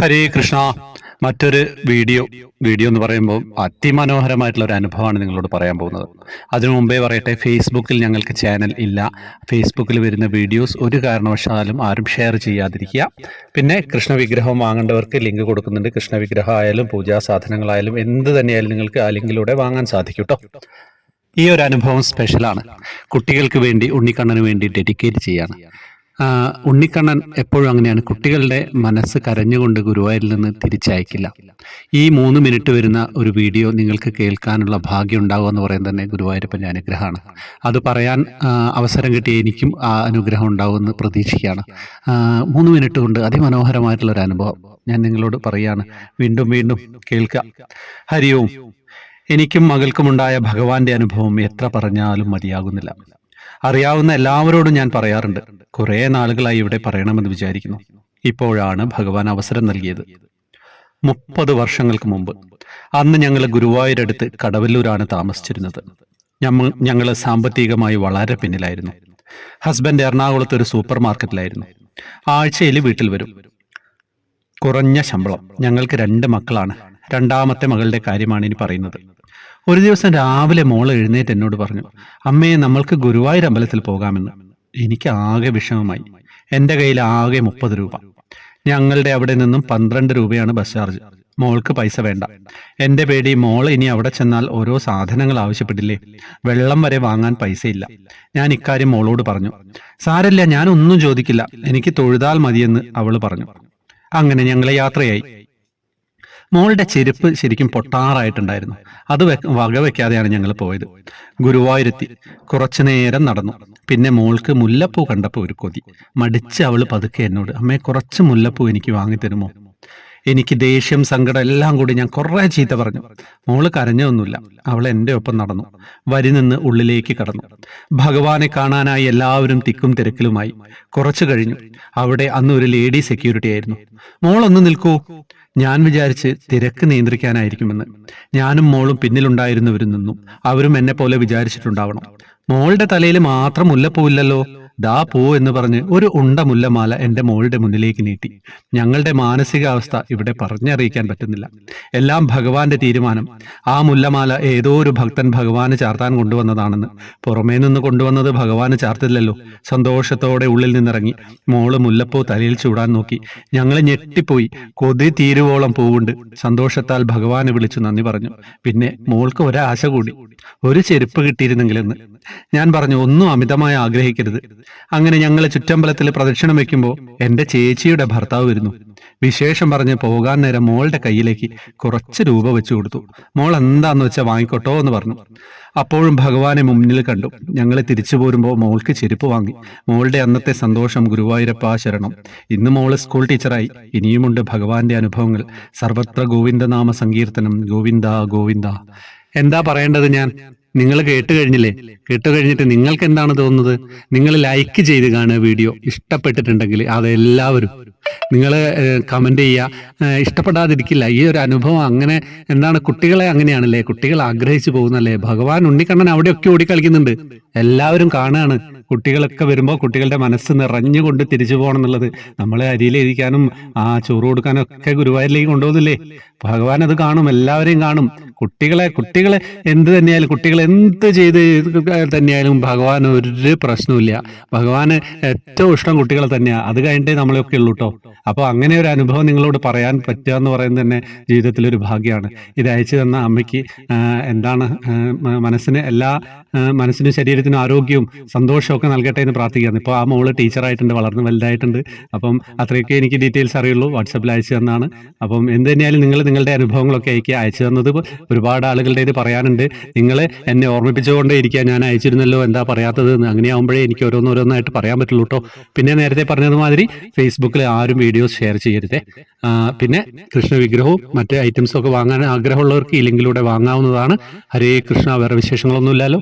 ഹരേ കൃഷ്ണ. മറ്റൊരു video video എന്ന് പറയുമ്പോൾ അതിമനോഹരമായിട്ടുള്ള ഒരു അനുഭവമാണ് നിങ്ങളോട് പറയാൻ പോകുന്നത്. അതിനു മുമ്പേ പറയട്ടെ ഫേസ്ബുക്കിൽ ഞങ്ങൾക്ക് ചാനൽ ഇല്ല. ഫേസ്ബുക്കിൽ വരുന്ന വീഡിയോസ് ഒരു കാരണവശാലും ആരും ഷെയർ ചെയ്യാതിരിക്കുക. പിന്നെ കൃഷ്ണ വിഗ്രഹം വാങ്ങേണ്ടവർക്ക് ലിങ്ക് കൊടുക്കുന്നുണ്ട്. കൃഷ്ണ വിഗ്രഹം ആയാലും പൂജാ സാധനങ്ങളായാലും എന്ത് തന്നെയായാലും നിങ്ങൾക്ക് ആ ലിങ്കിലൂടെ വാങ്ങാൻ സാധിക്കും കേട്ടോ ഈ ഒരു അനുഭവം സ്പെഷ്യലാണ് കുട്ടികൾക്ക് വേണ്ടി ഉണ്ണിക്കണ്ണന് വേണ്ടി ഡെഡിക്കേറ്റ് ചെയ്യാണ്. ഉണ്ണിക്കണ്ണൻ എപ്പോഴും അങ്ങനെയാണ്. കുട്ടികളുടെ മനസ്സ് കരഞ്ഞുകൊണ്ട് ഗുരുവായൂരിൽ നിന്ന് തിരിച്ചയക്കില്ല. ഈ മൂന്ന് മിനിറ്റ് വരുന്ന ഒരു വീഡിയോ നിങ്ങൾക്ക് കേൾക്കാനുള്ള ഭാഗ്യം ഉണ്ടാകുക എന്ന് പറയുന്നത് തന്നെ ഗുരുവായൂരപ്പന്റെ അനുഗ്രഹമാണ്. അത് പറയാൻ അവസരം കിട്ടിയ എനിക്കും ആ അനുഗ്രഹം ഉണ്ടാകുമെന്ന് പ്രതീക്ഷിക്കുകയാണ്. മൂന്ന് മിനിറ്റ് കൊണ്ട് അതിമനോഹരമായിട്ടുള്ള ഒരു അനുഭവം ഞാൻ നിങ്ങളോട് പറയാണ്. വീണ്ടും വീണ്ടും കേൾക്കുക. ഹരിയോം എനിക്കും മകൾക്കുമുണ്ടായ ഭഗവാന്റെ അനുഭവം എത്ര പറഞ്ഞാലും മതിയാകുന്നില്ല. അറിയാവുന്ന എല്ലാവരോടും ഞാൻ പറയാറുണ്ട്. കുറേ നാളുകളായി ഇവിടെ പറയണമെന്ന് വിചാരിക്കുന്നു. ഇപ്പോഴാണ് ഭഗവാൻ അവസരം നൽകിയത്. മുപ്പത് വർഷങ്ങൾക്ക് മുമ്പ് അന്ന് ഞങ്ങൾ ഗുരുവായൂരടുത്ത് കടവല്ലൂരാണ് താമസിച്ചിരുന്നത്. ഞമ്മ ഞങ്ങൾ സാമ്പത്തികമായി വളരെ പിന്നിലായിരുന്നു. ഹസ്ബൻഡ് എറണാകുളത്ത് ഒരു സൂപ്പർ മാർക്കറ്റിലായിരുന്നു ആഴ്ചയിൽ വീട്ടിൽ വരും. കുറഞ്ഞ ശമ്പളം. ഞങ്ങൾക്ക് രണ്ട് മക്കളാണ്. രണ്ടാമത്തെ മകളുടെ കാര്യമാണ് ഇനി പറയുന്നത്. ഒരു ദിവസം രാവിലെ മോൾ എഴുന്നേറ്റ് എന്നോട് പറഞ്ഞു അമ്മയെ നമ്മൾക്ക് ഗുരുവായൂർ അമ്പലത്തിൽ പോകാമെന്ന്. എനിക്ക് ആകെ വിഷമമായി. എന്റെ കയ്യിൽ ആകെ മുപ്പത് രൂപ. ഞങ്ങളുടെ അവിടെ നിന്നും പന്ത്രണ്ട് രൂപയാണ് ബസ് ചാർജ്. മോൾക്ക് പൈസ വേണ്ട. എന്റെ പേടി മോൾ ഇനി അവിടെ ചെന്നാൽ ഓരോ സാധനങ്ങൾ ആവശ്യപ്പെട്ടില്ലേ വെള്ളം വരെ വാങ്ങാൻ പൈസയില്ല. ഞാൻ ഇക്കാര്യം മോളോട് പറഞ്ഞു. സാരല്ല ഞാനൊന്നും ചോദിക്കില്ല. എനിക്ക് തൊഴുതാൽ മതിയെന്ന് അവൾ പറഞ്ഞു. അങ്ങനെ ഞങ്ങൾ യാത്രയായി. മോളുടെ ചെരുപ്പ് ശരിക്കും പൊട്ടാറായിട്ടുണ്ടായിരുന്നു. അത് വകവെക്കാതെയാണ് ഞങ്ങൾ പോയത്. ഗുരുവായൂരെത്തി. കുറച്ചു നേരം നടന്നു. പിന്നെ മോൾക്ക് മുല്ലപ്പൂ കണ്ടപ്പോൾ ഒരു കൊതി. മടിച്ച് അവൾ പതുക്കെ എന്നോട് അമ്മേ കുറച്ച് മുല്ലപ്പൂ എനിക്ക് വാങ്ങിത്തരുമോ? എനിക്ക് ദേഷ്യം സങ്കടം എല്ലാം കൂടി ഞാൻ കുറേ ചീത്ത പറഞ്ഞു. മോൾ കരഞ്ഞൊന്നുമില്ല അവൾ എന്റെ ഒപ്പം നടന്നു. വരി നിന്ന് ഉള്ളിലേക്ക് കടന്നു. ഭഗവാനെ കാണാനായി എല്ലാവരും തിക്കും തിരക്കിലുമായി. കുറച്ചു കഴിഞ്ഞു. അവിടെ അന്ന് ഒരു ലേഡി സെക്യൂരിറ്റി ആയിരുന്നു. മോളൊന്ന് നിൽക്കൂ. ഞാൻ വിചാരിച്ച് തിരക്ക് നിയന്ത്രിക്കാനായിരിക്കുമെന്ന്. ഞാനും മോളും പിന്നിലുണ്ടായിരുന്നവരും നിന്നു. അവരും എന്നെ പോലെ വിചാരിച്ചിട്ടുണ്ടാവണം. മോളുടെ തലയിൽ മാത്രം മുല്ലപ്പൂവില്ലല്ലോ. ദാ പോ എന്ന് പറഞ്ഞ് ഒരു ഉണ്ട മുല്ലമാല എന്റെ മോളുടെ മുന്നിലേക്ക് നീട്ടി. ഞങ്ങളുടെ മാനസികാവസ്ഥ ഇവിടെ പറഞ്ഞറിയിക്കാൻ പറ്റുന്നില്ല. എല്ലാം ഭഗവാന്റെ തീരുമാനം. ആ മുല്ലമാല ഏതോ ഒരു ഭക്തൻ ഭഗവാന് ചാർത്താൻ കൊണ്ടുവന്നതാണെന്ന്. പുറമേ നിന്ന് കൊണ്ടുവന്നത് ഭഗവാന് ചാർത്തില്ലല്ലോ. സന്തോഷത്തോടെ ഉള്ളിൽ നിന്നിറങ്ങി. മോൾ മുല്ലപ്പൂ തലയിൽ ചൂടാൻ നോക്കി. ഞങ്ങൾ ഞെട്ടിപ്പോയി. കൊതി തീരുവോളം പൂവുണ്ട്. സന്തോഷത്താൽ ഭഗവാനെ വിളിച്ചു നന്ദി പറഞ്ഞു. പിന്നെ മോൾക്ക് ഒരാശ കൂടി. ഒരു ചെരുപ്പ് കിട്ടിയിരുന്നെങ്കിലെന്ന്. ഞാൻ പറഞ്ഞു ഒന്നും അമിതമായി ആഗ്രഹിക്കരുത്. അങ്ങനെ ഞങ്ങൾ ചുറ്റമ്പലത്തിൽ പ്രദക്ഷിണം വെക്കുമ്പോൾ എന്റെ ചേച്ചിയുടെ ഭർത്താവ് വരുന്നു. വിശേഷം പറഞ്ഞ് പോകാൻ നേരം മോളുടെ കയ്യിലേക്ക് കുറച്ച് രൂപ വെച്ചു കൊടുത്തു. മോൾ എന്താന്ന് വെച്ചാൽ വാങ്ങിക്കോട്ടോ എന്ന് പറഞ്ഞു. അപ്പോഴും ഭഗവാനെ മുന്നിൽ കണ്ടു. ഞങ്ങൾ തിരിച്ചു പോരുമ്പോൾ മോൾക്ക് ചെരുപ്പ് വാങ്ങി. മോളുടെ അന്നത്തെ സന്തോഷം ഗുരുവായൂരപ്പ ശരണം. ഇന്ന് മോൾ സ്കൂൾ ടീച്ചറായി. ഇനിയുമുണ്ട് ഭഗവാന്റെ അനുഭവങ്ങൾ. സർവത്ര ഗോവിന്ദനാമ സങ്കീർത്തനം. ഗോവിന്ദ ഗോവിന്ദ. എന്താ പറയേണ്ടത് ഞാൻ? നിങ്ങൾ കേട്ട് കഴിഞ്ഞില്ലേ? കേട്ട് കഴിഞ്ഞിട്ട് നിങ്ങൾക്ക് എന്താണ് തോന്നുന്നത്? നിങ്ങൾ ലൈക്ക് ചെയ്ത് കാണുക വീഡിയോ ഇഷ്ടപ്പെട്ടിട്ടുണ്ടെങ്കിൽ അതെല്ലാവരും നിങ്ങൾ കമന്റ് ചെയ്യുക. ഇഷ്ടപ്പെടാതിരിക്കില്ല. ഈ ഒരു അനുഭവം അങ്ങനെ എന്താണ് കുട്ടികളെ അങ്ങനെയാണല്ലേ? കുട്ടികൾ ആഗ്രഹിച്ചു പോകുന്നല്ലേ? ഭഗവാൻ ഉണ്ണിക്കണ്ണൻ അവിടെയൊക്കെ ഓടിക്കളിക്കുന്നുണ്ട് എല്ലാവരും കാണുകയാണ്. കുട്ടികളൊക്കെ വരുമ്പോൾ കുട്ടികളുടെ മനസ്സ് നിറഞ്ഞുകൊണ്ട് തിരിച്ചു പോകണം എന്നുള്ളത് നമ്മളെ അരിയിലിരിക്കാനും ആ ചോറ് കൊടുക്കാനും ഒക്കെ ഗുരുവായൂരിലേക്ക് കൊണ്ടുപോകുന്നില്ലേ? ഭഗവാൻ അത് കാണും എല്ലാവരെയും കാണും. കുട്ടികളെ കുട്ടികളെ എന്ത് തന്നെയായാലും കുട്ടികൾ എന്ത് ചെയ്ത് തന്നെയായാലും ഭഗവാൻ ഒരു പ്രശ്നവുമില്ല. ഭഗവാന് ഏറ്റവും ഇഷ്ടം കുട്ടികളെ തന്നെയാണ് അത് കഴിഞ്ഞിട്ടേ നമ്മളെയൊക്കെ ഉള്ളൂ കേട്ടോ അപ്പോൾ അങ്ങനെ ഒരു അനുഭവം നിങ്ങളോട് പറയാൻ പറ്റുക എന്ന് പറയുന്നത് തന്നെ ജീവിതത്തിൽ ഒരു ഭാഗ്യമാണ്. ഇത് അയച്ചു തന്ന അമ്മയ്ക്ക് എന്താണ് മനസ്സിന് എല്ലാ മനസ്സിനും ശരീരത്തിനും ആരോഗ്യവും സന്തോഷമൊക്കെ നൽകട്ടെ എന്ന് പ്രാർത്ഥിക്കുകയാണ്. ഇപ്പോൾ ആ മോൾ ടീച്ചറായിട്ടുണ്ട് വളർന്ന് വലുതായിട്ടുണ്ട്. അപ്പം അത്രയൊക്കെ എനിക്ക് ഡീറ്റെയിൽസ് അറിയുള്ളൂ. വാട്സപ്പിൽ അയച്ചു തന്നാണ്. അപ്പം എന്ത് തന്നെയായാലും നിങ്ങൾ നിങ്ങളുടെ അനുഭവങ്ങളൊക്കെ എനിക്ക് അയച്ചു തന്നത് ഒരുപാട് ആളുകളുടെ ഇത് പറയാനുണ്ട്. നിങ്ങൾ എന്നെ ഓർമ്മിപ്പിച്ചുകൊണ്ടേ ഇരിക്കുക ഞാൻ അയച്ചിരുന്നല്ലോ. എന്താ പറയാത്തത്? അങ്ങനെയാകുമ്പോഴേ എനിക്ക് ഓരോന്നോരോന്നായിട്ട് പറയാൻ പറ്റുള്ളൂ കേട്ടോ. പിന്നെ നേരത്തെ പറഞ്ഞതുമാതിരി ഫേസ്ബുക്കിൽ ആരും വീഡിയോസ് ഷെയർ ചെയ്യരുതേ. പിന്നെ കൃഷ്ണ വിഗ്രഹവും മറ്റ് ഐറ്റംസും ഒക്കെ വാങ്ങാൻ ആഗ്രഹമുള്ളവർക്ക് ഈ ലിങ്കിലൂടെ വാങ്ങാവുന്നതാണ്. ഹരേ കൃഷ്ണ വേറെ വിശേഷങ്ങളൊന്നുമില്ലല്ലോ.